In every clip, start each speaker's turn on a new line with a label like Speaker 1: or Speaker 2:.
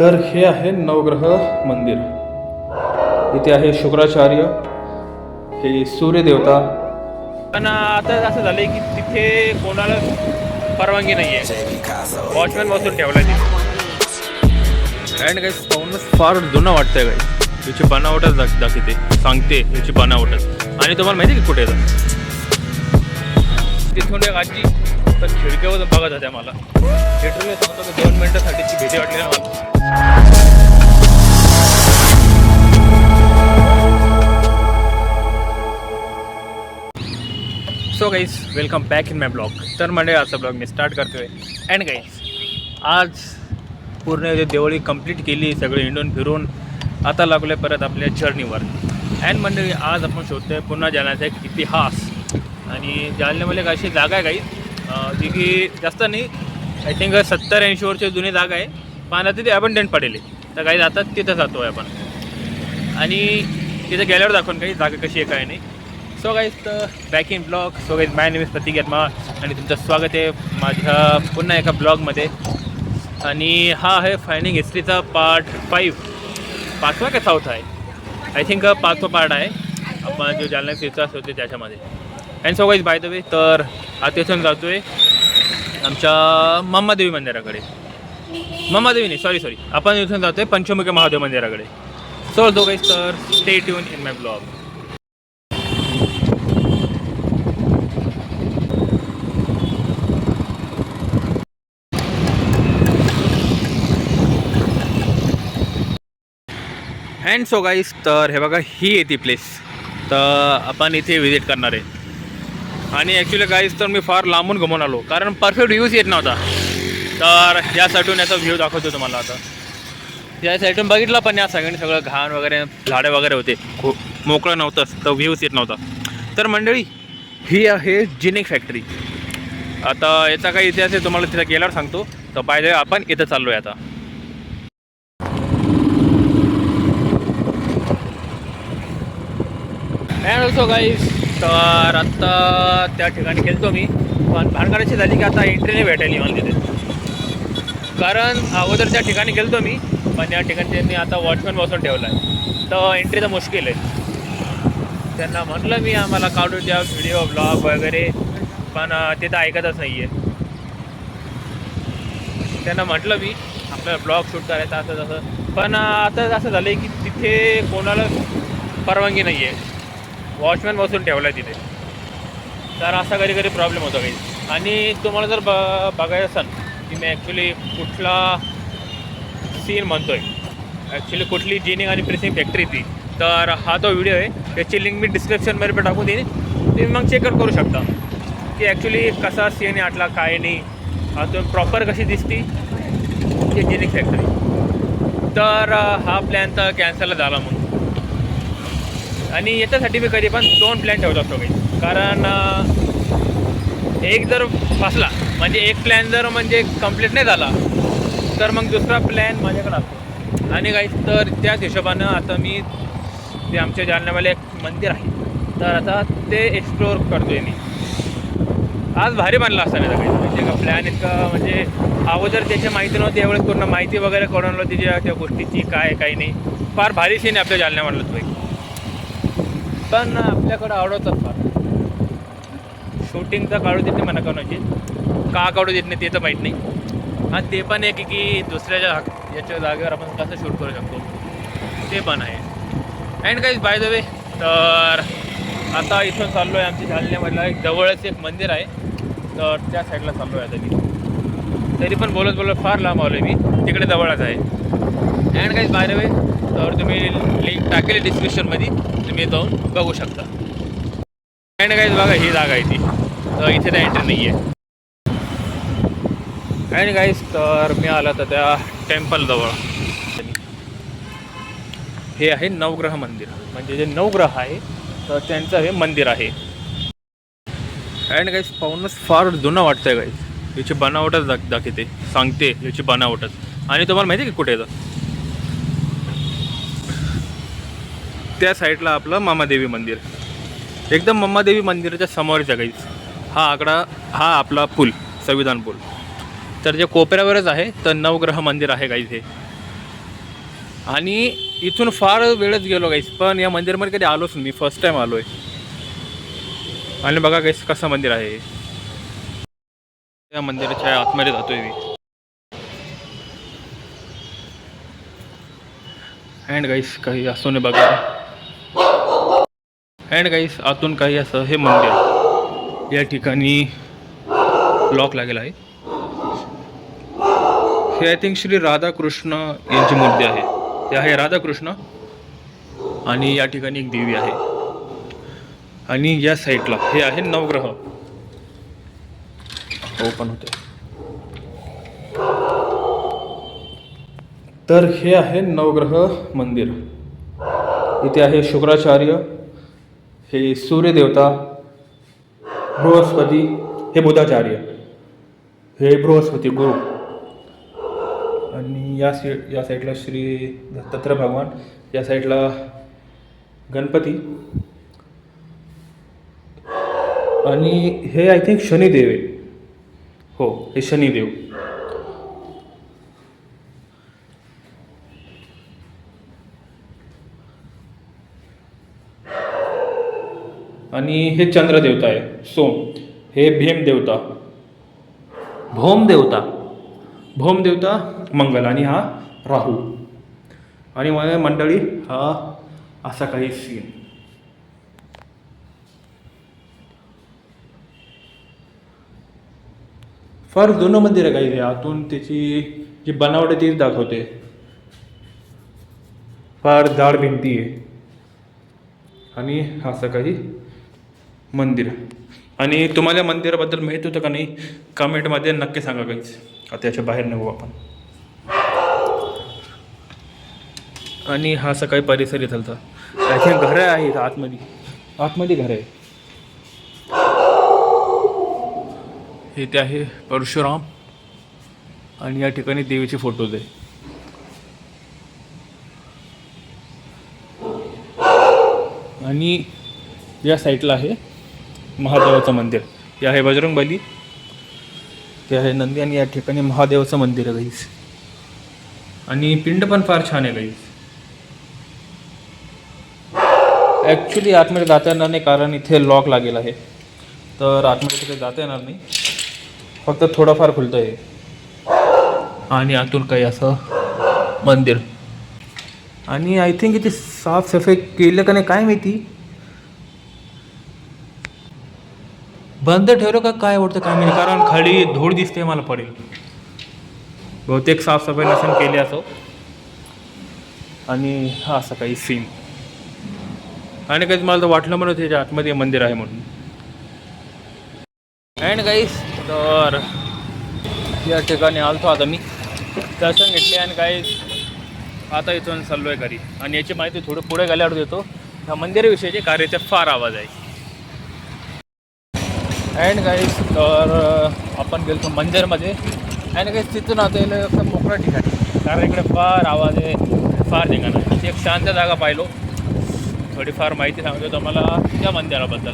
Speaker 1: तर हे आहे नवग्रह मंदिर. इथे आहे शुक्राचार्य हे सूर्यदेवता.
Speaker 2: पण आता असं झालंय की तिथे कोणाला परवानगी नाही आहे वॉचमॅन बसून ठेवला अँड काही पाहूनच फार जुनं वाटतंय काही याची बनावटच दाख दाखवते. सांगते याची बनावटच. आणि तुम्हाला माहिती आहे की कुठे येतं तिथून एक आजी तर खिडक्यावर बघत होत्या मला. लिटरली सांगतो की दोन मिनिटासाठीची भीती वाटली ना मला. So guys welcome back in my blog तर म्हणजे आजचा ब्लॉग मी स्टार्ट करतोय. अँड गाईज आज पूर्ण जे दिवाळी कंप्लीट केली सगळे हिंडून फिरून आता लागलो आहे परत आपल्या जर्नीवर अँड म्हणजे आज आपण शोधतोय पुन्हा जालन्याचा एक इतिहास. आणि जालन्यामध्ये एक अशी जागा आहे काही जी की जास्त नाही आय थिंक सत्तर ऐंशी वर्ष जुनी जागा आहे. पाण्यात तिथे अबंडंट पडेल. तर काही जातात तिथं जातो आहे आपण. आणि तिथं गेल्यावर दाखवून काही जागा कशी आहे काय नाही. सो गाईज तर back in blog so guys my name is Pratik Yatma आणि तुमचं स्वागत आहे माझ्या पुन्हा एका ब्लॉगमध्ये आणि हा आहे फायनिंग हिस्ट्रीचा पार्ट फाईव्ह पाचवा का चौथा आहे? आय थिंक पाचवा पार्ट आहे. आपण जो जालना इतिहास होते त्याच्यामध्ये. And so guys by the way तर आतेसून जातो आहे आमच्या मम्मादेवी मंदिराकडे. मम्मादेवी नाही सॉरी सॉरी आपण इथून जातोय पंचमुखी महादेव मंदिराकडे सो दो गाईज तर stay tune in my blog and so guys तर हे बघा ही आहे ती प्लेस तर आपण इथे व्हिजिट करणार आहे. आणि ॲक्च्युली गाईस तर मी फार लांबून घुमून आलो. कारण परफेक्ट व्ह्यूज येत नव्हता. तर या साईडून याचा व्ह्यू दाखवतो तुम्हाला आता. या साईडून बघितलं पण या सगळ्यांनी सगळं घाण वगैरे झाडे वगैरे होते. खूप मोकळं नव्हतंच तर व्ह्यूज येत नव्हता. तर मंडळी ही आहे जिनिक फॅक्टरी आता याचा काही इतिहास आहे तुम्हाला तिथं गेल्यावर सांगतो. तर पाहिजे आपण इथं चाललो आहे आता. अँड ऑल्सो गाईज तर आत्ता त्या ठिकाणी गेलतो मी. पण भानगडाची झाली की आता एंट्री नाही भेटायली मला तिथे. कारण अगोदर त्या ठिकाणी गेलतो मी पण या ठिकाणी त्यांनी आता वॉचमॅन बसून ठेवला आहे तर एंट्री तर मुश्किल आहे. त्यांना म्हटलं मी आम्हाला काढू द्या व्हिडिओ ब्लॉग वगैरे पण ते तर ऐकतच नाही आहे त्यांना म्हटलं मी आपल्याला ब्लॉग शूट करायचा असं तसं. पण आता असं झालं आहे की तिथे कोणाला परवानगी नाही आहे वॉचमॅन बसून ठेवला आहे तिथे. तर असा कधी कधी प्रॉब्लेम होतो काही. आणि तुम्हाला जर ब बघायचं असेल की मी ॲक्च्युली कुठला सीन म्हणतो आहे ॲक्च्युली कुठली जिनिंग आणि प्रेसिंग फॅक्टरी ती. तर हा जो व्हिडिओ आहे. त्याची लिंक मी डिस्क्रिप्शनमध्ये पण टाकून देईन. तुम्ही मग चेकअप करू शकता. की ॲक्च्युली कसा सीन आहे आटला काय नाही. हा तुम्ही प्रॉपर कशी दिसती. ती जिनिंग फॅक्टरी तर हा प्लॅन तर कॅन्सल झाला म्हणून. आणि याच्यासाठी मी कधी पण दोन प्लॅन ठेवत असतो काही कारण एक जर फसला म्हणजे एक प्लॅन जर म्हणजे कंप्लीट नाही झाला तर मग दुसरा प्लॅन माझ्याकडे असतो. आणि काही तर त्याच हिशोबानं आता मी ते आमच्या जालन्यावाले एक मंदिर आहे. तर आता ते एक्सप्लोअर करतोय मी. आज भारी बनला असा नाही म्हणजे का प्लॅन इतका म्हणजे अगोदर त्याची माहिती नव्हती एवढं पूर्ण माहिती वगैरे करून नव्हती त्या त्या गोष्टीची काय काही नाही. फार भारी सीन आहे आपल्या म्हणलं तो एक. पण आपल्याकडं आवडतच फार. शूटिंगचं काढू देत नाही म्हणा कोणाची का काढू देत नाही ते तर माहीत नाही. हां ते पण एक की दुसऱ्याच्या हक- याच्या जागेवर आपण कसं शूट करू शकतो. ते पण आहे. अँड काहीच बाय द वे तर आता इथून चाललो आहे आमच्या जालन्यामधलं एक जवळच एक मंदिर आहे. तर त्या साईडला चाललो आहे आता मी. तरी पण बोलत बोलत फार लांब आलो आहे मी. तिकडे जवळच आहे. अँड काहीच बाय द वे तर तुम्ही लिंक टाकेल डिस्क्रिप्शनमध्ये तुम्ही जाऊन बघू शकता. अँड गाईज बघा ही जागा आहे ती. तर इथे तर एंट्री नाही आहे आणि गाईज तर मी आला तर त्या टेम्पलजवळ हे आहे नवग्रह मंदिर. म्हणजे जे नवग्रह आहे तर त्यांचं हे मंदिर आहे. अँड गाईज पाहूनच फार जुनं वाटतंय गाईज याची बनावटच दाख दाखवते. सांगते याची बनावटच. आणि तुम्हाला माहिती आहे की कुठे येतं त्या साईडला आपलं मामादेवी मंदिर. एकदम मम्मादेवी मंदिराच्या समोरच्या गाईज हा आकडा हा आपला पूल संविधान पूल. तर जे कोपऱ्यावरच आहे तर नवग्रह मंदिर आहे गाईज हे.
Speaker 1: आणि इथून फार वेळच गेलो गाईस पण या मंदिरामध्ये कधी आलोच नाही मी फर्स्ट टाइम आलो आहे आणि बघा गाईस कसं मंदिर आहे या मंदिराच्या आतमध्ये जातोय मी. अँड गाईस काही असो नाही बघा. अँड गाईस आतून काही असं हे मंदिर या ठिकाणी लॉक लागेल आहे. हे आय थिंक श्री राधाकृष्ण यांची मूर्ती आहे. हे आहे राधाकृष्ण आणि या ठिकाणी एक देवी आहे. आणि या साईडला हे आहे नवग्रह. ओपन होते. तर हे आहे नवग्रह मंदिर. इथे आहे शुक्राचार्य हे सूर्यदेवता बृहस्पती हे बुधाचार्य. हे बृहस्पती गुरु. आणि या सी या साईडला श्री दत्तात्रय भगवान या साईडला गणपती. आणि हे आय थिंक शनिदेव आहे. हो हे शनिदेव. आणि हे चंद्रदेवता आहे सोम. हे भीम देवता भोम देवता भोम देवता मंगल आणि हा राहू. आणि मंडळी हा असा काही सीन फार जुनं मंदिर आहे काही आतून त्याची जी बनावट आहे तीच दाखवते. फार जाड भिंती आहे. आणि असं काही मंदिर. आणि तुम्हाला मंदिराबद्दल माहीत होतं का नाही? कमेंटमध्ये नक्की सांगा काहीच आता याच्या बाहेर निघू आपण. आणि हा सकाळी परिसर इथलचा आय घरं आहेत आतमध्ये. आतमध्ये घर आहे हे ते आहे परशुराम. आणि या ठिकाणी देवीचे फोटोज आहे आणि या साईडला आहे महादेवाचं मंदिर. हे आहे बजरंगबली. ते आहे नंदी आणि या ठिकाणी महादेवाचं मंदिर आहे गाईस. आणि पिंड पण फार छान आहे गाईस. ॲक्च्युली आतमध्ये जाता येणार नाही कारण इथे लॉक लागेल आहे. तर आतमध्ये तिथे जाता येणार नाही. फक्त थोडंफार खुलतं आहे आणि आतून काही असं मंदिर. आणि आय थिंक इथे साफसफाई केलं का नाही काय माहिती? बंद ठेवलं का काय आवडतं काय म्हणजे कारण खाली धूळ दिसते मला पडेल. बहुतेक साफसफाई नसेल केली असो. आणि हा असं काही सीन आणि काही मला तर वाटलं म्हणून त्याच्या आतमध्ये मंदिर आहे म्हणून. अँड काही तर या ठिकाणी आलतो आता मी. दर्शन घेतले आणि काही आता इथून चाललो आहे घरी. आणि याची माहिती थोडं पुढे गेल्यावर देतो. ह्या मंदिराविषयीचे कार्याचे फार आवाज आहे. अँड गाईस तर आपण गेलो मंदिरमध्ये. अँड गाईस तिथून आता येईल असं मोकळं ठिकाणी. कारण इकडे फार आवाज आहे फार ठिकाण आहे. एक शांत जागा पाहिलो. थोडीफार माहिती सांगतो तुम्हाला त्या मंदिराबद्दल.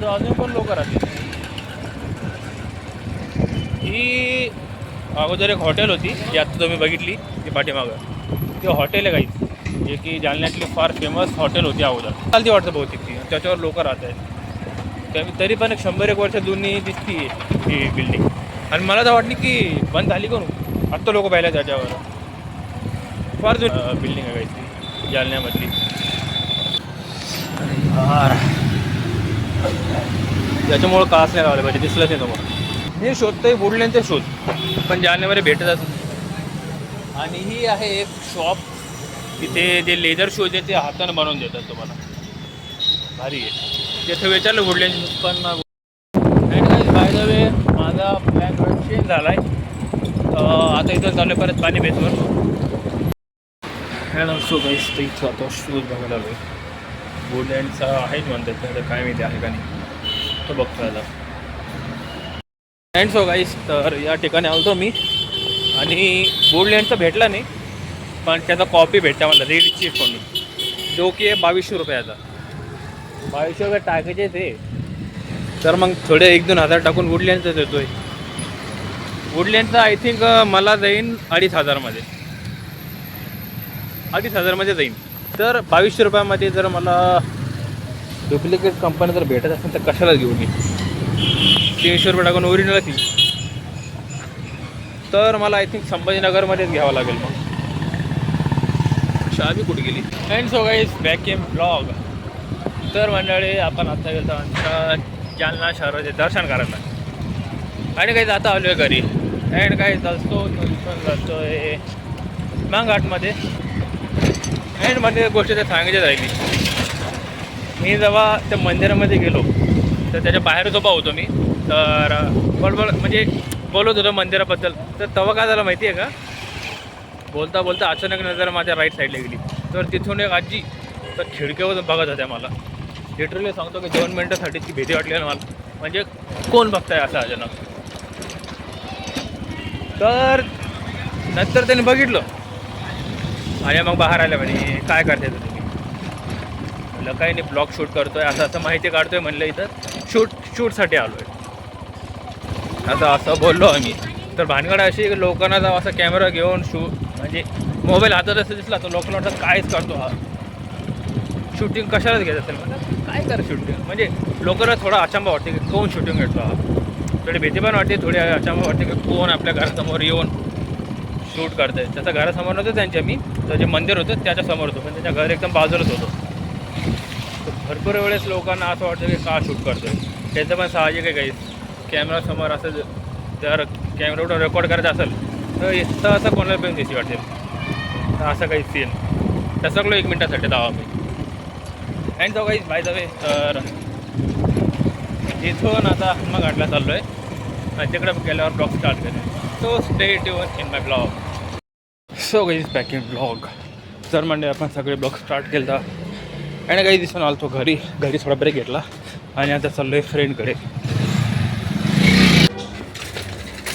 Speaker 1: तर अजून पण लोक राहतील. ही अगोदर एक हॉटेल होती जी आता तुम्ही बघितली ती पाठीमागं. ती हॉटेल आहे काही जे की जालन्यातली फार फेमस हॉटेल होती अगोदर. चालती वाटतं बहुतेक ती. त्याच्यावर लोक राहत आहेत. त्या तरी पण एक शंभर एक वर्ष जुनी दिसती ही बिल्डिंग आणि मला तर वाटली की बंद झाली करू आत्ता लोक पाहिल्या त्याच्यावर. फार जुनी बिल्डिंग आहे काही ती जालन्यामधली. त्याच्यामुळं कास नाही लावलं पाहिजे दिसलंच नाही तुम्हाला. हे शोधतोय वुडलँडचे शोध. पण जालन्यामध्ये भेटत असत आणि ही आहे एक शॉप तिथे जे लेझर शूज आहे ते हातानं बनवून देतात तुम्हाला. भारी आहे. तिथे विचारलं वुडलँड पण बाय द वे माझा प्लॅन चेंज झाला आहे आता इथं चालू परत पाणी बेसवर. अँड ऑल्सो गाईस तर इथं आता शूज बघायला आलो आहे वुडलँडचा आहेच म्हणतात तर काय माहिती आहे का नाही. तो बघतो आता. अँड सो गाईस तर या ठिकाणी आलतो मी. आणि वुडलँडचा भेटला नाही पण त्याचा कॉपी भेटता मला रेड फोन म्हणून जो की आहे बावीसशे रुपयाचा. बावीसशे रुपये टाकायचे ते. तर मग थोडे एक दोन हजार टाकून वुडलँडचं देतोय. वुडलँडचा आय थिंक मला जाईन अडीच हजारमध्ये. अडीच हजारमध्ये जाईन. तर बावीसशे रुपयामध्ये जर मला डुप्लिकेट कंपनी जर भेटत असेल तर कशाला घेऊ मी? तीनशे रुपये टाकून ओरिजिनलच येईल तर मला आय थिंक संभाजीनगरमध्येच घ्यावं लागेल मग. शाबी कुठे गेली? And so guys back in blog तर मंडळी आपण आता गेलो आमच्या जालना शहराचे दर्शन करायला. आणि काही जाता आलो आहे घरी. अँड काही जातो जातो आहे मांगाटमध्ये अँडमध्ये म्हणजे गोष्ट ते सांगायची राहिली मी. जेव्हा त्या मंदिरामध्ये गेलो तर त्याच्या बाहेरच उभा होतो मी. तर बडबड म्हणजे बोलत होतो मंदिराबद्दल. तर तेव्हा काय झालं माहिती आहे का? बोलता बोलता अचानक नजर माझ्या राईट साईडला गेली. तर तिथून एक आजी तर खिडक्यावरून बघत होत्या मला. लिटरली सांगतो की दोन मिनटासाठी ती भीती वाटली ना मला. म्हणजे कोण बघताय असं अचानक? तर नंतर त्याने बघितलं. आणि मग बाहेर आल्या म्हणे काय करते तुम्ही? म्हटलं काही नाही ब्लॉग शूट करतोय असं असं माहिती काढतोय म्हणलं इथं. शूट शूटसाठी आलो आहे असं असं बोललो आम्ही. तर भानगड अशी की लोकांना जाऊ असा कॅमेरा घेऊन शू म्हणजे मोबाईल हातात असं दिसला तर लोकांना वाटतं कायच करतो हा. शूटिंग कशालाच घेत असेल म्हणजे काय कर शूटिंग म्हणजे लोकांना थोडा अचंबा वाटते की कोण शूटिंग घेतो हा थोडी भीती पण वाटते थोडी अचंबा वाटते की कोण आपल्या घरासमोर येऊन शूट करतंय. त्याचं घरासमोर नव्हतं त्यांच्या मी. तर जे मंदिर होतं त्याच्यासमोर होतो होतं. पण त्याच्या घर एकदम बाजूलाच होतं. भरपूर वेळेस लोकांना असं वाटतं की का शूट करतोय? त्याचं पण साहजिक आहे काही. कॅमेरासमोर असं जर कॅमेरावर रेकॉर्ड करायचं असेल तर इथं असं कोणाला पण दिसी वाटेल तर असं काही सीन त्या सगळं एक मिनटासाठी दावा मी अँड जाऊ काही बाय द वे तर इथून आता मग आटला चाललो आहे आणि तिकडे गेल्यावर ब्लॉग स्टार्ट करेल so stay tune in my blog so guys back in blog sir म्हणजे आपण सगळे ब्लॉग स्टार्ट केला आणि काही दिसून आलो तो घरी. घरी थोडा ब्रेक घेतला. आणि आता चाललो आहे फ्रेंडकडे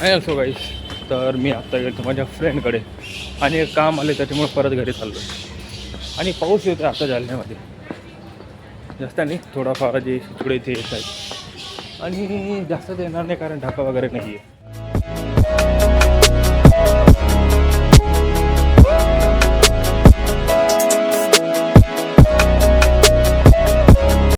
Speaker 1: आणि सो गाईज तर मी आत्ता गेलो माझ्या फ्रेंडकडे आणि काम आले त्याच्यामुळे परत घरी चाललो आणि पाऊस येतो आता जालन्यामध्ये. जास्त नाही थोडाफार जे थोडे इथे येत आहेत. आणि जास्त देणार नाही कारण ढाका वगैरे नाही आहे